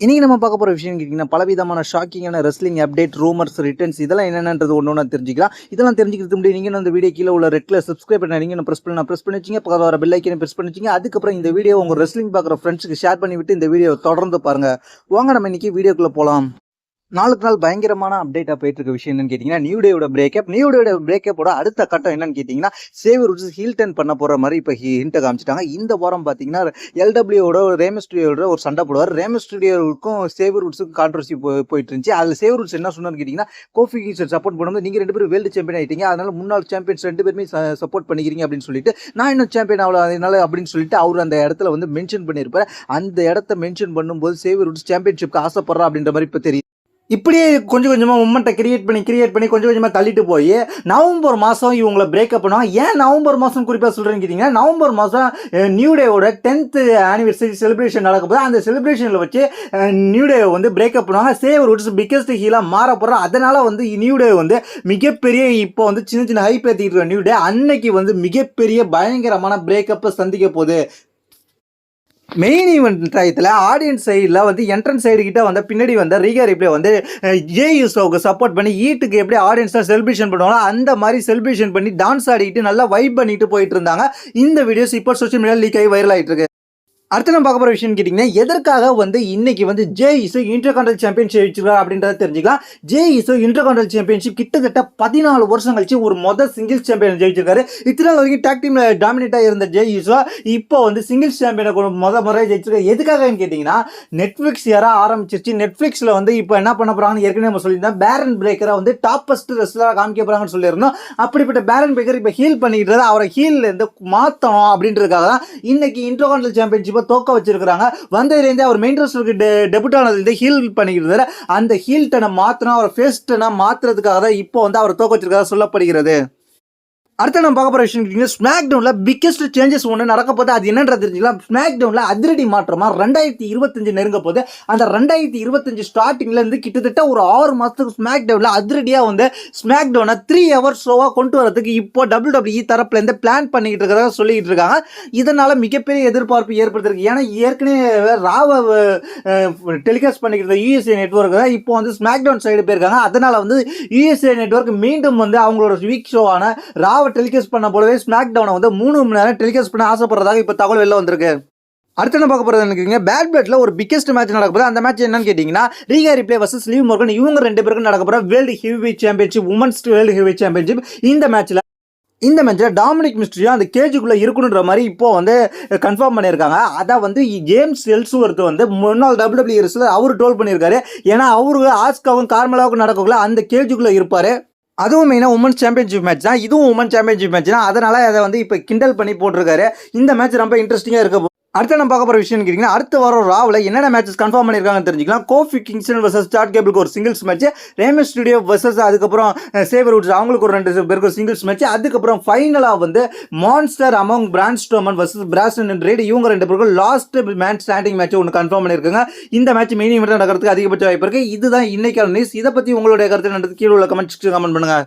இன்றைக்கி நம்ம பார்க்க போகிற விஷயம் கேட்டிங்கன்னா பலவிதமான ஷாக்கிங்கான ரெஸ்லிங் அப்டேட் ரூமர்ஸ் ரிட்டர்ன்ஸ் இதெல்லாம் என்னென்னது ஒன்று ஒன்று தெரிஞ்சுக்கலாம். இதெல்லாம் தெரிஞ்சுக்கிறது முடியும் நீங்கள் இந்த வீடியோ கீழே உள்ள ரெட்டில் சப்ஸ்கிரைப் பண்ண நீங்கள் ப்ரெஸ் பண்ண ப்ரெஸ் பண்ணி வச்சிங்க பக்கத்தில் வர பெல் ஐக்கனை ப்ரெஸ் பண்ணி வச்சிங்க அதுக்கப்புறம் இந்த வீடியோ உங்கள் ரெஸ்லிங் பார்க்குற ஃப்ரெண்ட்ஸுக்கு ஷேர் பண்ணிவிட்டு இந்த வீடியோ தொடர்ந்து பாருங்கள் வாங்க நம்ம இன்னைக்கு வீடியோக்குள்ளே போகலாம் நாளுக்கு நாள் பயங்கரமான அப்டேட்டாக போயிட்டு இருக்க விஷயம் என்னன்னு கேட்டிங்கன்னா நியூ டேவோட பிரேக்கப் நியூ டேயோட பிரேக்கப்போட அடுத்த கட்டம் என்னன்னு கேட்டிங்கன்னா சேவர் ருட்ஸ் ஹீல் டர்ன் பண்ண போகிற மாதிரி இப்போ ஹிண்ட்டை காமிச்சிட்டாங்க. இந்த வாரம் பார்த்தீங்கன்னா எல்டபிள்யூட ரேமஸ்டுடியோட ஒரு சண்டை போடுவார். ரேமஸ்டுடியோவுக்கும் சேவர் ருட்ஸுக்கும் கான்ட்ரவர்சி போயிட்டு இருந்துச்சு அதில் சேவர் ருட்ஸ் என்ன சொன்னார்னு கேட்டிங்கன்னா கோஃபி கிங்ஸர் சப்போர்ட் பண்ணும்போது நீங்கள் ரெண்டு பேரும் வேர்ல்டு சாம்பியன் ஆகிட்டீங்க அதனால முன்னாள் சாம்பியன்ஸ் ரெண்டு பேருமே சப்போர்ட் பண்ணிக்கிறீங்க அப்படின்னு சொல்லிட்டு நான் இன்னும் சாம்பியன் ஆகல அதனால அப்படின்னு சொல்லிட்டு அவர் அந்த இடத்துல வந்து மென்ஷன் பண்ணியிருப்பார் அந்த இடத்த மென்ஷன் பண்ணும்போது சேவர் ருட்ஸ் சாம்பியன்ஷிப்க்கு ஆசைப்படுறா அப்படின்ற மாதிரி இப்போ தெரியும் இப்படியே கொஞ்சம் கொஞ்சமாக மூமெண்ட்டை கிரியேட் பண்ணி கிரியேட் பண்ணி கொஞ்சம் கொஞ்சமாக தள்ளிட்டு போய் நவம்பர் மாதம் இவங்களை பிரேக்கப் பண்ணுவாங்க. ஏன் நவம்பர் மாதம் குறிப்பாக சொல்கிறேன்னு கேட்டிங்கன்னா நவம்பர் மாதம் நியூ டேவோட டென்த்து ஆனிவர்சரி செலிப்ரேஷன் நடக்க போது அந்த செலிப்ரேஷனில் வச்சு நியூ டே வந்து பிரேக்கப் பண்ணுவாங்க. சேவர் உட்ஸ் பிக்கஸ்ட் ஹீலாக மாற போகிறோம் அதனால் வந்து நியூ டே வந்து மிகப்பெரிய இப்போ வந்து சின்ன சின்ன ஹைப் ஏற்றிக்கிட்டு நியூ டே அன்னைக்கு வந்து மிகப்பெரிய பயங்கரமான பிரேக்கப்பை சந்திக்க போகுது. மெயின் ஈவெண்ட் டயத்தில் ஆடியன்ஸ் சைடில் வந்து என்ட்ரன்ஸ் சைடு கிட்ட வந்து பின்னாடி வந்து ரீகா ரிப்ளே வந்து ஜே யூஸ்ரோவுக்கு சப்போர்ட் பண்ணி ஈட்டுக்கு எப்படி ஆடியன்ஸாக செலிப்ரேஷன் பண்ணுவாங்களோ அந்த மாதிரி செலிப்ரேஷன் பண்ணி டான்ஸ் ஆடிக்கிட்டு நல்லா வைப் பண்ணிட்டு போயிட்டு இருந்தாங்க. இந்த வீடியோஸ் இப்போ சோஷியல் மீடியா லீக் ஆகி வைரல் ஆகிட்டு இருக்கு. அடுத்து நம்ம பார்க்க போகிற விஷயம் கேட்டிங்கன்னா எதற்காக வந்து இன்னைக்கு வந்து ஜே இசோ இன்டர்கான்டல் சாம்பியன்ஷிப் வச்சிருக்கா அப்படின்றத தெரிஞ்சுக்கலாம். ஜே இசு இன்டர் கான்டல் சாம்பியன்ஷிப் கிட்டத்தட்ட பதினாலு வருஷம் கழிச்சு ஒரு மொதல் சிங்கிள்ஸ் சாம்பியன் ஜெயிச்சிருக்காரு. இத்தனை நாள் வரைக்கும் டாக் டீமில் டாமினேட்டாக இருந்த ஜே இசோ இப்போ வந்து சிங்கிள்ஸ் சாம்பியனை மொதல் முறை ஜெயிச்சிருக்காரு. எதுக்காகன்னு கேட்டிங்கன்னா நெட்ஃப்ளிக்ஸ் யாராக ஆரம்பிச்சிருச்சு. நெட்ஃப்ளிக்ஸில் வந்து இப்போ என்ன பண்ண போகிறாங்கன்னு ஏற்கனவே நம்ம சொல்லியிருந்தோம். பேரன் பிரேக்கரை வந்து டாப்பஸ்ட் ரெஸ்லராக காமிக்க போகிறாங்கன்னு சொல்லியிருந்தோம். அப்படிப்பட்ட பேரன் பிரேக்கர் இப்போ ஹீல் பண்ணிக்கிட்டு அவரை ஹீல்லேருந்து மாற்றணும் அப்படின்றதுக்காக தான் இன்னைக்கு இன்டர் சாம்பியன்ஷிப் இப்போ தோக்க வச்சிருக்கிறாங்க. வந்ததுலேருந்தே அவர் மெயின் ரோஸ்டருக்கு டெ டெபுட் ஆனதுலேருந்து ஹீல் பண்ணிக்கிறது அந்த ஹீல் டனை மாற்றணும் அவர் ஃபேஸ் டனை மாற்றுறதுக்காக தான் இப்போ வந்து அவர் தோக்க வச்சிருக்கிறதா சொல்லப்படுகிறது. அடுத்து நம்ம பார்க்க போகிற விஷயம் கேட்டிங்கன்னா ஸ்மாக் டவுனில் பிக்கெஸ்ட் சேஞ்சஸ் ஒன்று நடக்க போது அது என்னன்றது தெரிஞ்சுக்கலாம். ஸ்மாக் டவுனில் அதிரடி மாற்றமாக ரெண்டாயிரத்தி இருபத்தஞ்சு நெருங்க போது அந்த ரெண்டாயிரத்தி இருபத்தஞ்சு ஸ்டார்டிங்லேருந்து கிட்டத்தட்ட ஒரு ஆறு மாதத்துக்கு ஸ்மாக் டவுனில் அதிரடியாக வந்து ஸ்மாக் டவுனை த்ரீ ஹவர்ஸ் ஷோவாக கொண்டு வரதுக்கு இப்போ டபுள் டபிள்யூ தரப்புலேருந்து பிளான் பண்ணிக்கிட்டு இருக்கிறதா சொல்லிக்கிட்டு இருக்காங்க. இதனால் மிகப்பெரிய எதிர்பார்ப்பு ஏற்படுத்திருக்கு. ஏன்னா ஏற்கனவே ராவை டெலிகாஸ்ட் பண்ணிக்கிட்டு யூஎஸ்ஏ நெட்ஒர்க் தான் இப்போ வந்து ஸ்மாக் டவுன் சைடு போயிருக்காங்க. அதனால் வந்து யூஎஸ்ஏ நெட்ஒர்க் மீண்டும் வந்து அவங்களோட வீக் ஷோவான ராவை டெலிகாஸ்ட் பண்ண போலவே ஸ்மாக் டவுனை வந்து மூணு மணி நேரம் டெலிகாஸ்ட் பண்ண ஆசைப்படுறதாக இப்போ தகவல் வெளில வந்திருக்கு. அடுத்து என்ன பார்க்க போகிறது நினைக்கிறீங்க பேட் பேட்டில் ஒரு பிக்கெஸ்ட் மேட்ச் நடக்க போது அந்த மேட்ச் என்னன்னு கேட்டிங்கன்னா Rhea Ripley versus Liv Morgan இவங்க ரெண்டு பேருக்கும் நடக்க போகிற world heavy championship women's world heavy championship இந்த மேட்ச்சில் இந்த மேட்ச்சில் டாமினிக் மிஸ்ட்ரியும் அந்த கேஜுக்குள்ளே இருக்கணுன்ற மாதிரி இப்போ வந்து கன்ஃபார்ம் பண்ணியிருக்காங்க. அதை வந்து ஜேம்ஸ் ஒருத்தர் வந்து முன்னாள் டபிள்யூடபிள்யூ அவர் டோல் பண்ணியிருக்காரு. ஏன்னா அவரு ஆஸ்காவும் கார்மலாவுக்கும் நடக்கக்குள்ள அந்த கேஜுக்குள்ளே இருப்பார். அதுவும் மெயினாக உமன்ஸ் சாம்பியன்ஷிப் மேட்ச் தான். இதுவும் உமன் சாம்பியன்ஷிப் மேட்ச் தான். அதனால் அதை வந்து இப்போ கிண்டல் பண்ணி போட்டிருக்காரு. இந்த மேட்ச் ரொம்ப இன்ட்ரெஸ்டிங்காக இருக்க அடுத்து நம்ம பார்க்க போகிற விஷயம் கேட்டிங்கன்னா அடுத்த வாரம் ராவில் என்னென்ன மேட்சஸ் கன்ஃபார்ம் பண்ணியிருக்காங்கன்னு தெரிஞ்சுக்கலாம். கோஃபி கிங்ஸ்டன் வர்சஸ் ஸ்டார்ட் கேபிளுக்கு ஒரு singles match Rey Mysterio versus அதுக்கப்புறம் சேவர் உட்ஸ் அவங்களுக்கு ஒரு ரெண்டு பேருக்கு சிங்கிள்ஸ் மேட்ச் அதுக்கப்புறம் ஃபைனலாக வந்து monster among Braun Strowman versus Bronson Reed இவங்க ரெண்டு பேருக்கும் லாஸ்ட் மேட்ச் ஸ்டாண்டிங் மேட்ச் ஒன்று கன்ஃபார்ம் பண்ணியிருக்காங்க. இந்த மேட்ச் மெயின் இவெண்ட் நடக்கிறதுக்கு அதிகபட்ச வாய்ப்பு இருக்குது இதுதான் இன்னைக்கான நியூஸ் இதை பற்றி உங்களுடைய கருத்து நடந்து கீழே உள்ள கமெண்ட் கமெண்ட் பண்ணுங்கள்